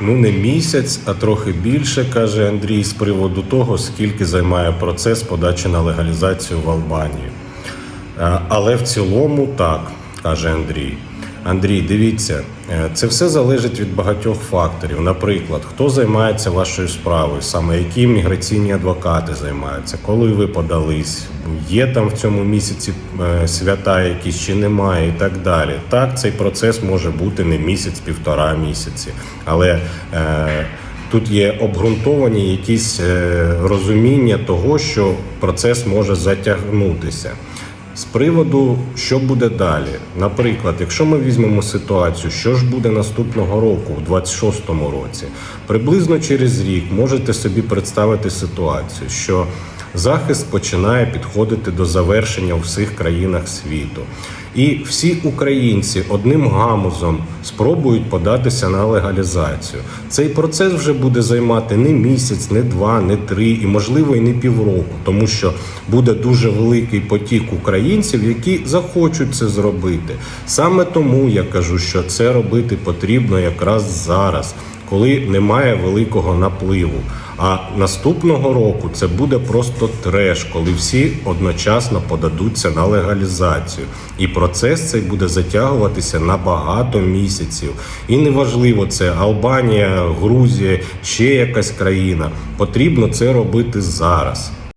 Ну, не місяць, а трохи більше, каже Андрій, з приводу того, скільки займає процес подачі на легалізацію в Албанії. Е, Але в цілому так, каже Андрій. Андрій, дивіться, е, це все залежить від багатьох факторів. Наприклад, хто займається вашою справою, саме які міграційні адвокати займаються, коли ви подались, є там в цьому місяці е, свята якісь чи немає, і так далі. Так, цей процес може бути не місяць, півтора місяці, але е, Тут є обґрунтовані якісь е, розуміння того, що процес може затягнутися. З приводу, що буде далі. Наприклад, якщо ми візьмемо ситуацію, що ж буде наступного року, у 26-му році, приблизно через рік можете собі представити ситуацію, що захист починає підходити до завершення у всіх країнах світу. І всі українці одним гамузом спробують податися на легалізацію. Цей процес вже буде займати не місяць, не два, не три, і можливо і не півроку, тому що буде дуже великий потік українців, які захочуть це зробити. Саме тому я кажу, що це робити потрібно якраз зараз, коли немає великого напливу. А наступного року це буде просто треш, коли всі одночасно подадуться на легалізацію. І процес цей буде затягуватися на багато місяців. І неважливо, це Албанія, Грузія, ще якась країна. Потрібно це робити зараз.